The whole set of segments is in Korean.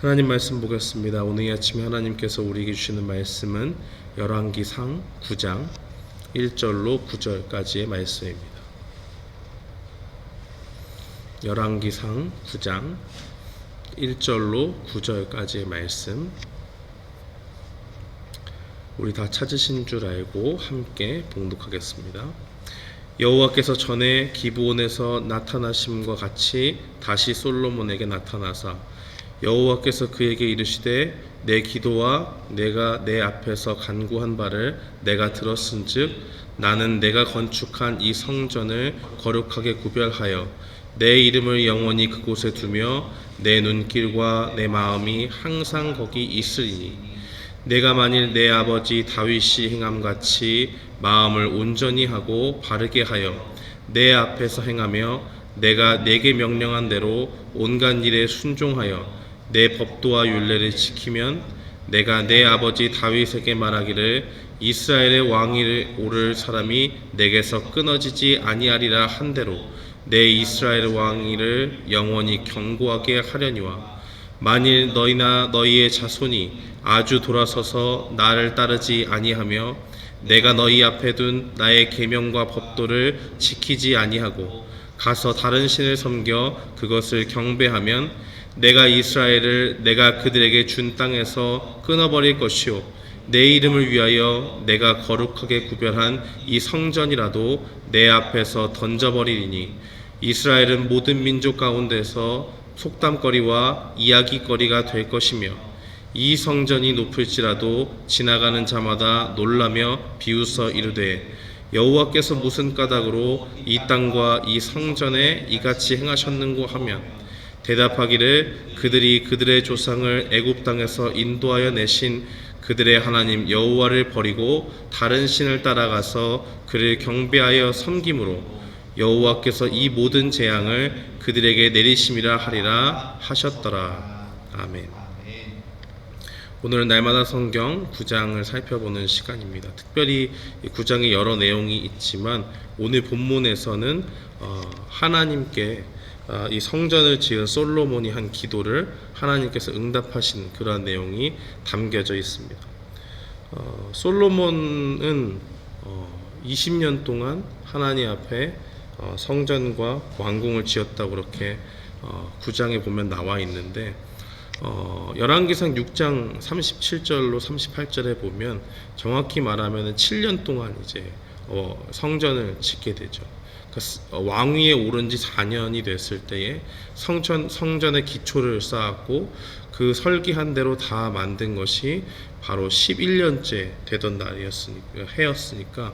하나님 말씀 보겠습니다. 오늘 이 아침에 하나님께서 우리에게 주시는 말씀은 열왕기상 9장 1절로 9절까지의 말씀입니다. 열왕기상 9장 1절로 9절까지의 말씀 우리 다 찾으신 줄 알고 함께 봉독하겠습니다. 여호와께서 전에 기브온에서 나타나심과 같이 다시 솔로몬에게 나타나사 여호와께서 그에게 이르시되 내 기도와 내가 내 앞에서 간구한 바를 내가 들었은즉 나는 내가 건축한 이 성전을 거룩하게 구별하여 내 이름을 영원히 그곳에 두며 내 눈길과 내 마음이 항상 거기 있으리니 내가 만일 내 아버지 다윗이 행함 같이 마음을 온전히 하고 바르게 하여 내 앞에서 행하며 내가 내게 명령한 대로 온갖 일에 순종하여 내 법도와 율례를 지키면 내가 내 아버지 다윗에게 말하기를 이스라엘의 왕위를 오를 사람이 내게서 끊어지지 아니하리라 한 대로 내 이스라엘 왕위를 영원히 경고하게 하려니와 만일 너희나 너희의 자손이 아주 돌아서서 나를 따르지 아니하며 내가 너희 앞에 둔 나의 계명과 법도를 지키지 아니하고 가서 다른 신을 섬겨 그것을 경배하면 내가 이스라엘을 내가 그들에게 준 땅에서 끊어버릴 것이요. 내 이름을 위하여 내가 거룩하게 구별한 이 성전이라도 내 앞에서 던져버리리니. 이스라엘은 모든 민족 가운데서 속담거리와 이야기거리가 될 것이며 이 성전이 높을지라도 지나가는 자마다 놀라며 비웃어 이르되 여호와께서 무슨 까닭으로 이 땅과 이 성전에 이같이 행하셨는고 하면 대답하기를 그들이 그들의 조상을 애굽 땅에서 인도하여 내신 그들의 하나님 여호와를 버리고 다른 신을 따라가서 그를 경배하여 섬김으로 여호와께서 이 모든 재앙을 그들에게 내리심이라 하리라 하셨더라. 아멘. 오늘은 날마다 성경 9장을 살펴보는 시간입니다. 특별히 이 9장에 여러 내용이 있지만 오늘 본문에서는 어, 하나님께 어, 이 성전을 지은 솔로몬이 한 기도를 하나님께서 응답하신 그러한 내용이 담겨져 있습니다. 어, 솔로몬은 어, 20년 동안 하나님 앞에 어, 성전과 왕궁을 지었다고 그렇게 어, 9장에 보면 나와 있는데 어, 열왕기상 6장 37절로 38절에 보면 정확히 말하면 7년 동안 이제 어, 성전을 짓게 되죠. 스- 어, 왕위에 오른 지 4년이 됐을 때에 성전 성전의 기초를 쌓았고 그 설계한 대로 다 만든 것이 바로 11년째 되던 날이었으니까 해였으니까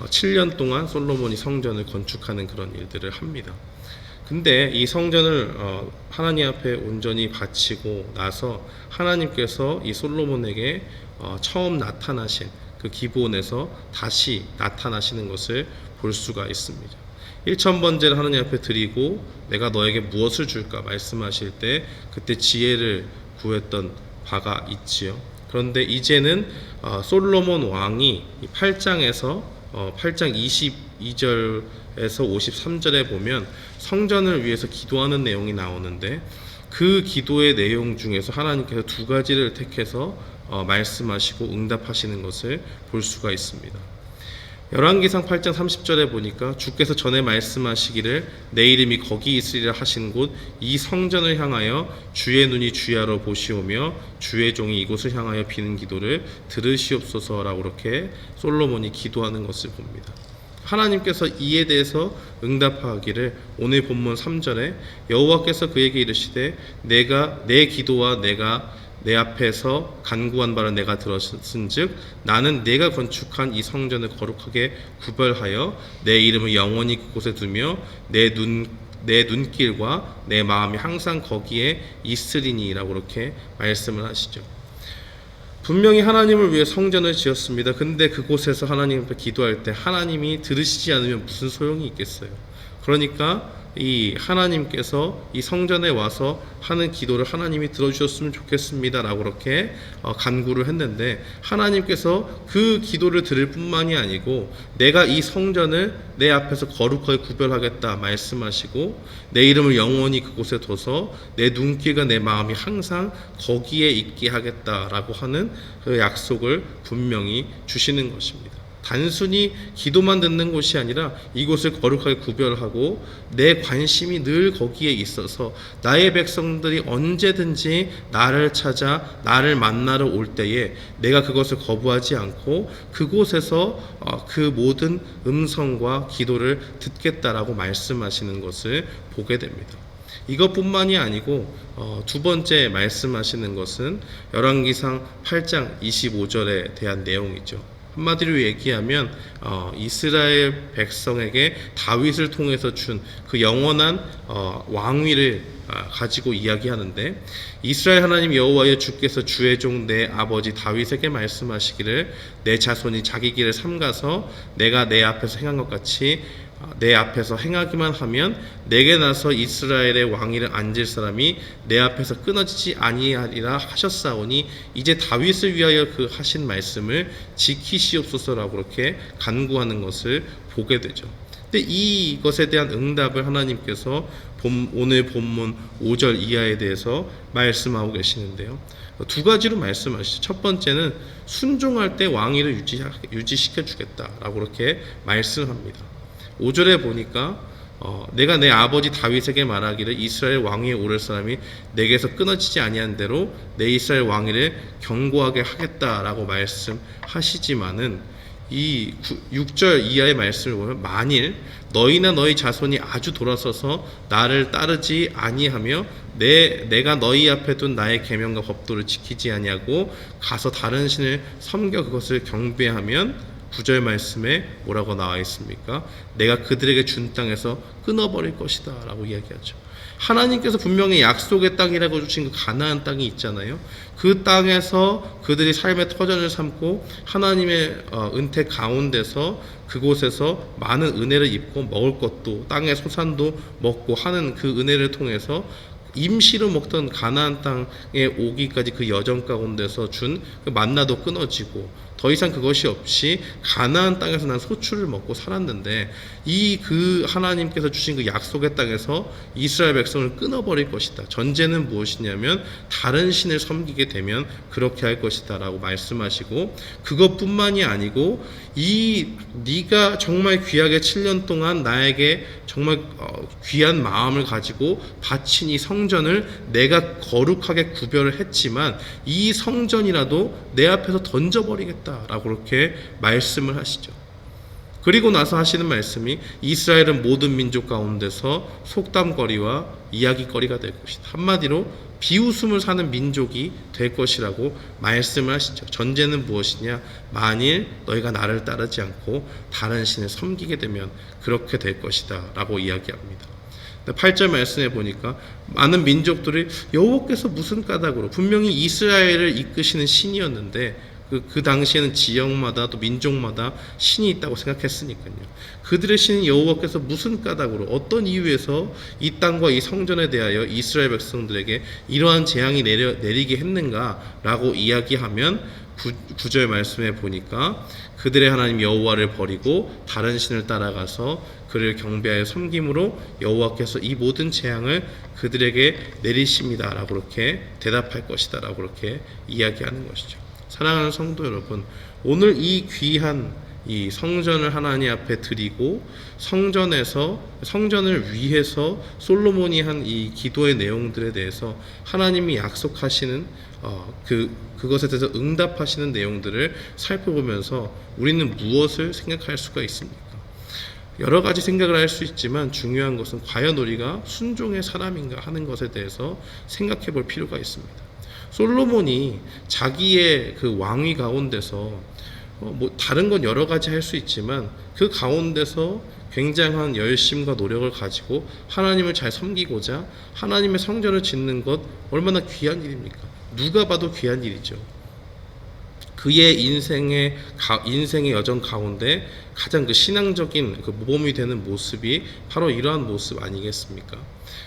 어, 7년 동안 솔로몬이 성전을 건축하는 그런 일들을 합니다. 근데 이 성전을 어, 하나님 앞에 온전히 바치고 나서 하나님께서 이 솔로몬에게 어, 처음 나타나신 그 기본에서 다시 나타나시는 것을 볼 수가 있습니다. 1천 번제를 하나님 앞에 드리고 내가 너에게 무엇을 줄까 말씀하실 때 그때 지혜를 구했던 바가 있지요. 그런데 이제는 어, 솔로몬 왕이 8장에서 어, 8장 22절에서 53절에 보면 성전을 위해서 기도하는 내용이 나오는데 그 기도의 내용 중에서 하나님께서 두 가지를 택해서 어, 말씀하시고 응답하시는 것을 볼 수가 있습니다. 열왕기상 8장 30절에 보니까 주께서 전에 말씀하시기를 내 이름이 거기 있으리라 하신 곳 이 성전을 향하여 주의 눈이 주야로 보시오며 주의 종이 이곳을 향하여 비는 기도를 들으시옵소서라고 그렇게 솔로몬이 기도하는 것을 봅니다. 하나님께서 이에 대해서 응답하기를 오늘 본문 3절에 여호와께서 그에게 이르시되 내가 내 기도와 내가 내 앞에서 간구한 바를 내가 들었은즉 나는 내가 건축한 이 성전을 거룩하게 구별하여 내 이름을 영원히 그곳에 두며 내눈 내 눈길과 내 마음이 항상 거기에 있으리니라고 그렇게 말씀을 하시죠. 분명히 하나님을 위해 성전을 지었습니다. 근데 그곳에서 하나님 앞에 기도할 때 하나님이 들으시지 않으면 무슨 소용이 있겠어요? 그러니까 이 하나님께서 이 성전에 와서 하는 기도를 하나님이 들어주셨으면 좋겠습니다라고 그렇게 어, 간구를 했는데 하나님께서 그 기도를 들을 뿐만이 아니고 내가 이 성전을 내 앞에서 거룩하게 구별하겠다 말씀하시고 내 이름을 영원히 그곳에 둬서 내 눈길과 내 마음이 항상 거기에 있게 하겠다라고 하는 그 약속을 분명히 주시는 것입니다. 단순히 기도만 듣는 곳이 아니라 이곳을 거룩하게 구별하고 내 관심이 늘 거기에 있어서 나의 백성들이 언제든지 나를 찾아 나를 만나러 올 때에 내가 그것을 거부하지 않고 그곳에서 어, 그 모든 음성과 기도를 듣겠다라고 말씀하시는 것을 보게 됩니다. 이것뿐만이 아니고 어, 두 번째 말씀하시는 것은 열왕기상 8장 25절에 대한 내용이죠. 한마디로 얘기하면 어, 이스라엘 백성에게 다윗을 통해서 준 그 영원한 어, 왕위를 아, 가지고 이야기하는데 이스라엘 하나님 여호와의 주께서 주의 종 내 아버지 다윗에게 말씀하시기를 내 자손이 자기 길을 삼가서 내가 내 앞에서 행한 것 같이 아, 내 앞에서 행하기만 하면 내게 나서 이스라엘의 왕위를 앉을 사람이 내 앞에서 끊어지지 아니하리라 하셨사오니 이제 다윗을 위하여 그 하신 말씀을 지키시옵소서라고 그렇게 간구하는 것을 보게 되죠. 근데 이것에 대한 응답을 하나님께서 본- 오늘 본문 5절 이하에 대해서 말씀하고 계시는데요. 두 가지로 말씀하시죠. 첫 번째는 순종할 때 왕위를 유지, 유지시켜 주겠다라고 그렇게 말씀합니다. 5절에 보니까 어, 내가 내 아버지 다윗에게 말하기를 이스라엘 왕위에 오를 사람이 내게서 끊어지지 아니한 대로 내 이스라엘 왕위를 견고하게 하겠다라고 말씀하시지만은 이 6절 이하의 말씀을 보면 만일 너희나 너희 자손이 아주 돌아서서 나를 따르지 아니하며 내 내가 너희 앞에 둔 나의 계명과 법도를 지키지 아니하고 가서 다른 신을 섬겨 그것을 경배하면 구절 말씀에 뭐라고 나와 있습니까? 내가 그들에게 준 땅에서 끊어버릴 것이다 라고 이야기하죠. 하나님께서 분명히 약속의 땅이라고 주신 그 가나안 땅이 있잖아요. 그 땅에서 그들이 삶의 터전을 삼고 하나님의 어, 은혜 가운데서 그곳에서 많은 은혜를 입고 먹을 것도 땅의 소산도 먹고 하는 그 은혜를 통해서 임시로 먹던 가나안 땅에 오기까지 그 여정 가운데서 준 그 만나도 끊어지고 더 이상 그것이 없이 가나안 땅에서 난 소출을 먹고 살았는데 이 그 하나님께서 주신 그 약속의 땅에서 이스라엘 백성을 끊어버릴 것이다. 전제는 무엇이냐면 다른 신을 섬기게 되면 그렇게 할 것이다라고 말씀하시고 그것뿐만이 아니고 이 네가 정말 귀하게 7년 동안 나에게 정말 어, 귀한 마음을 가지고 바친 이 성전을 내가 거룩하게 구별을 했지만 이 성전이라도 내 앞에서 던져버리겠다 라고 그렇게 말씀을 하시죠. 그리고 나서 하시는 말씀이 이스라엘은 모든 민족 가운데서 속담거리와 이야기거리가 될 것이다. 한마디로 비웃음을 사는 민족이 될 것이라고 말씀을 하시죠. 전제는 무엇이냐? 만일 너희가 나를 따르지 않고 다른 신을 섬기게 되면 그렇게 될 것이다. 라고 이야기합니다. 8절 말씀에 보니까 많은 민족들이 여호와께서 무슨 까닭으로 분명히 이스라엘을 이끄시는 신이었는데 그, 그 당시에는 지역마다 또 민족마다 신이 있다고 생각했으니까요. 그들의 신인 여호와께서 무슨 까닭으로 어떤 이유에서 이 땅과 이 성전에 대하여 이스라엘 백성들에게 이러한 재앙이 내려, 내리게 했는가라고 이야기하면 구, 구절 말씀에 보니까 그들의 하나님 여호와를 버리고 다른 신을 따라가서 그를 경배하여 섬김으로 여호와께서 이 모든 재앙을 그들에게 내리십니다라고 그렇게 대답할 것이다라고 그렇게 이야기하는 것이죠. 사랑하는 성도 여러분, 오늘 이 귀한 이 성전을 하나님 앞에 드리고 성전에서 성전을 위해서 솔로몬이 한 이 기도의 내용들에 대해서 하나님이 약속하시는 어, 그 그것에 대해서 응답하시는 내용들을 살펴보면서 우리는 무엇을 생각할 수가 있습니까? 여러 가지 생각을 할 수 있지만 중요한 것은 과연 우리가 순종의 사람인가 하는 것에 대해서 생각해 볼 필요가 있습니다. 솔로몬이 자기의 그 왕위 가운데서 어, 뭐 다른 건 여러 가지 할 수 있지만 그 가운데서 굉장한 열심과 노력을 가지고 하나님을 잘 섬기고자 하나님의 성전을 짓는 것 얼마나 귀한 일입니까? 누가 봐도 귀한 일이죠. 그 그의 인생의 가, 인생의 여정 가운데 가장 그 신앙적인 그 모범이 되는 모습이 바로 이러한 모습 아니겠습니까?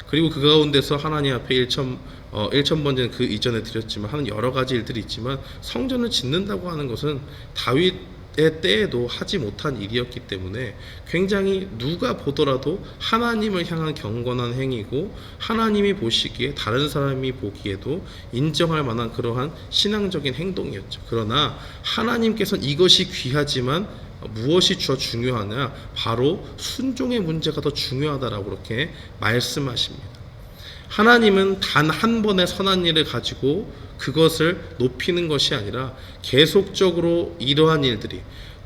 그리고 그 가운데서 하나님 앞에 일천 어, 일천 번째는 그 이전에 드렸지만 하는 여러 가지 일들이 있지만 성전을 짓는다고 하는 것은 다윗의 때에도 하지 못한 일이었기 때문에 굉장히 누가 보더라도 하나님을 향한 경건한 행위고 하나님이 보시기에 다른 사람이 보기에도 인정할 만한 그러한 신앙적인 행동이었죠. 그러나 하나님께서는 이것이 귀하지만 무엇이 더 중요하냐? 바로 순종의 문제가 더 중요하다라고 그렇게 말씀하십니다. 하나님은 단 한 번의 선한 일을 가지고 그것을 높이는 것이 아니라 계속적으로 이러한 일들이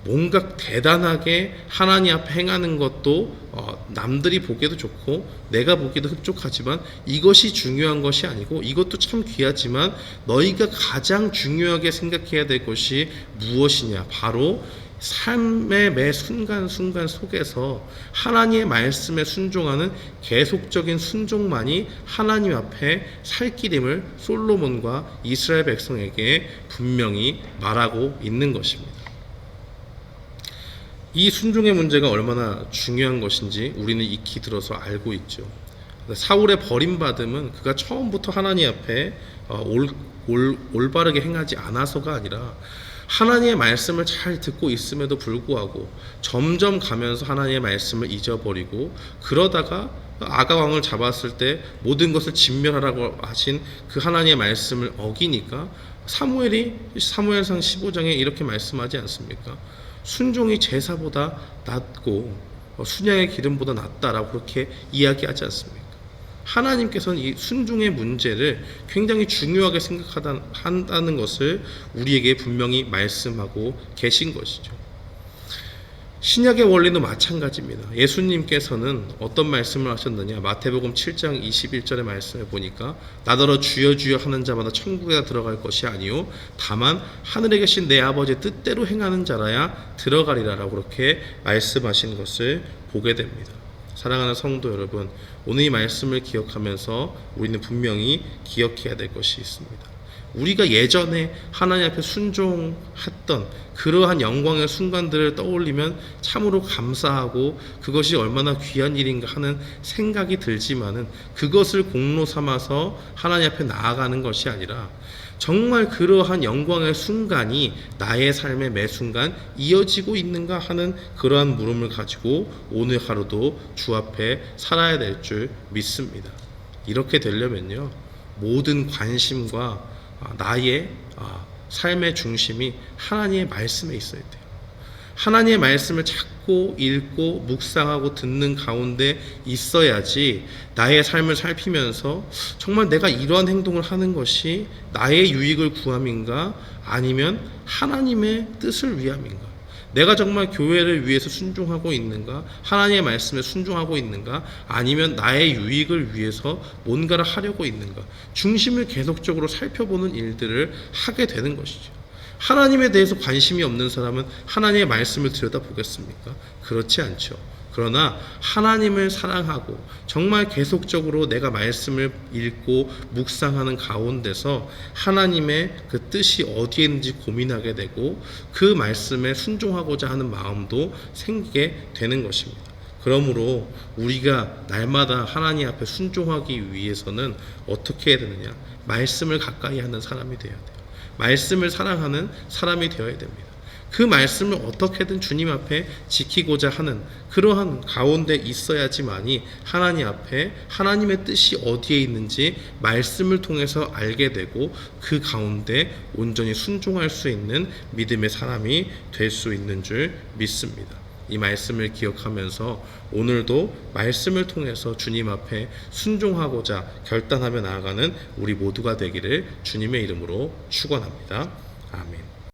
뭔가 대단하게 하나님 앞에 행하는 것도 어, 남들이 보기에도 좋고 내가 보기에도 흡족하지만 이것이 중요한 것이 아니고 이것도 참 귀하지만 너희가 가장 중요하게 생각해야 될 것이 무엇이냐? 바로 삶의 매 순간순간 속에서 하나님의 말씀에 순종하는 계속적인 순종만이 하나님 앞에 살 길임을 솔로몬과 이스라엘 백성에게 분명히 말하고 있는 것입니다. 이 순종의 문제가 얼마나 중요한 것인지 우리는 익히 들어서 알고 있죠. 사울의 버림받음은 그가 처음부터 하나님 앞에 어, 올, 올, 올바르게 행하지 않아서가 아니라 하나님의 말씀을 잘 듣고 있음에도 불구하고 점점 가면서 하나님의 말씀을 잊어버리고 그러다가 아가 왕을 잡았을 때 모든 것을 진멸하라고 하신 그 하나님의 말씀을 어기니까 사무엘이 사무엘상 15장에 이렇게 말씀하지 않습니까? 순종이 제사보다 낫고 순양의 기름보다 낫다라고 그렇게 이야기하지 않습니까? 하나님께서는 이 순종의 문제를 굉장히 중요하게 생각한다는 것을 우리에게 분명히 말씀하고 계신 것이죠. 신약의 원리도 마찬가지입니다. 예수님께서는 어떤 말씀을 하셨느냐? 마태복음 7장 21절의 말씀을 보니까 나더러 주여 주여 하는 자마다 천국에 들어갈 것이 아니요 다만 하늘에 계신 내 아버지의 뜻대로 행하는 자라야 들어가리라라고 그렇게 말씀하신 것을 보게 됩니다. 사랑하는 성도 여러분, 오늘 이 말씀을 기억하면서 우리는 분명히 기억해야 될 것이 있습니다. 우리가 예전에 하나님 앞에 순종했던 그러한 영광의 순간들을 떠올리면 참으로 감사하고 그것이 얼마나 귀한 일인가 하는 생각이 들지만은 그것을 공로 삼아서 하나님 앞에 나아가는 것이 아니라 정말 그러한 영광의 순간이 나의 삶의 매 순간 이어지고 있는가 하는 그러한 물음을 가지고 오늘 하루도 주 앞에 살아야 될 줄 믿습니다. 이렇게 되려면요. 모든 관심과 아, 나의 아, 삶의 중심이 하나님의 말씀에 있어야 돼요. 하나님의 말씀을 찾고 읽고 묵상하고 듣는 가운데 있어야지 나의 삶을 살피면서 정말 내가 이러한 행동을 하는 것이 나의 유익을 구함인가 아니면 하나님의 뜻을 위함인가 내가 정말 교회를 위해서 순종하고 있는가? 하나님의 말씀에 순종하고 있는가? 아니면 나의 유익을 위해서 뭔가를 하려고 있는가? 중심을 계속적으로 살펴보는 일들을 하게 되는 것이죠. 하나님에 대해서 관심이 없는 사람은 하나님의 말씀을 들여다보겠습니까? 그렇지 않죠. 그러나 하나님을 사랑하고 정말 계속적으로 내가 말씀을 읽고 묵상하는 가운데서 하나님의 그 뜻이 어디에 있는지 고민하게 되고 그 말씀에 순종하고자 하는 마음도 생기게 되는 것입니다. 그러므로 우리가 날마다 하나님 앞에 순종하기 위해서는 어떻게 해야 되느냐? 말씀을 가까이 하는 사람이 되어야 돼요. 말씀을 사랑하는 사람이 되어야 됩니다. 그 말씀을 어떻게든 주님 앞에 지키고자 하는 그러한 가운데 있어야지만이 하나님 앞에 하나님의 뜻이 어디에 있는지 말씀을 통해서 알게 되고 그 가운데 온전히 순종할 수 있는 믿음의 사람이 될 수 있는 줄 믿습니다. 이 말씀을 기억하면서 오늘도 말씀을 통해서 주님 앞에 순종하고자 결단하며 나아가는 우리 모두가 되기를 주님의 이름으로 축원합니다. 아멘.